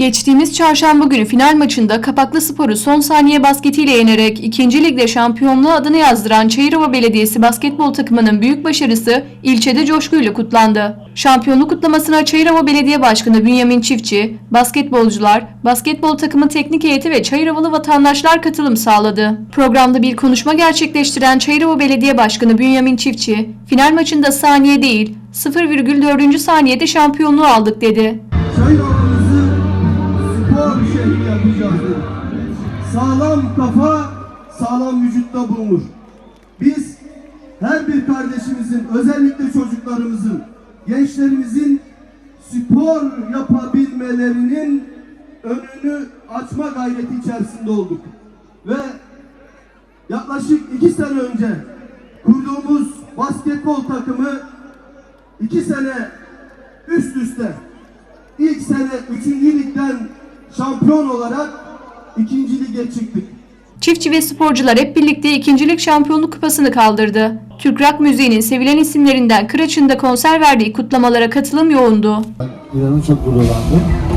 Geçtiğimiz çarşamba günü final maçında Kapaklı Spor'u son saniye basketiyle yenerek 2. Ligde şampiyonluğu adını yazdıran Çayırova Belediyesi basketbol takımının büyük başarısı ilçede coşkuyla kutlandı. Şampiyonluk kutlamasına Çayırova Belediye Başkanı Bünyamin Çiftçi, basketbolcular, basketbol takımı teknik heyeti ve Çayırovalı vatandaşlar katılım sağladı. Programda bir konuşma gerçekleştiren Çayırova Belediye Başkanı Bünyamin Çiftçi, final maçında saniye değil 0,4. saniyede şampiyonluğu aldık dedi. Çayırova'mızı spor dedi. Sağlam kafa, sağlam vücutta bulunur. Biz her bir kardeşimizin, özellikle çocuklarımızın, gençlerimizin spor yapabilmelerinin önünü açma gayreti içerisinde olduk. Ve yaklaşık iki sene önce kurduğumuz basketbol takımı iki sene üst üste İlk sene 3. ligden şampiyon olarak 2. lige çıktık. Çiftçi ve sporcular hep birlikte ikincilik şampiyonluk kupasını kaldırdı. Türk rock müziğinin sevilen isimlerinden Kıraç'ın da konser verdiği kutlamalara katılım yoğundu. İnanın çok gururlandım.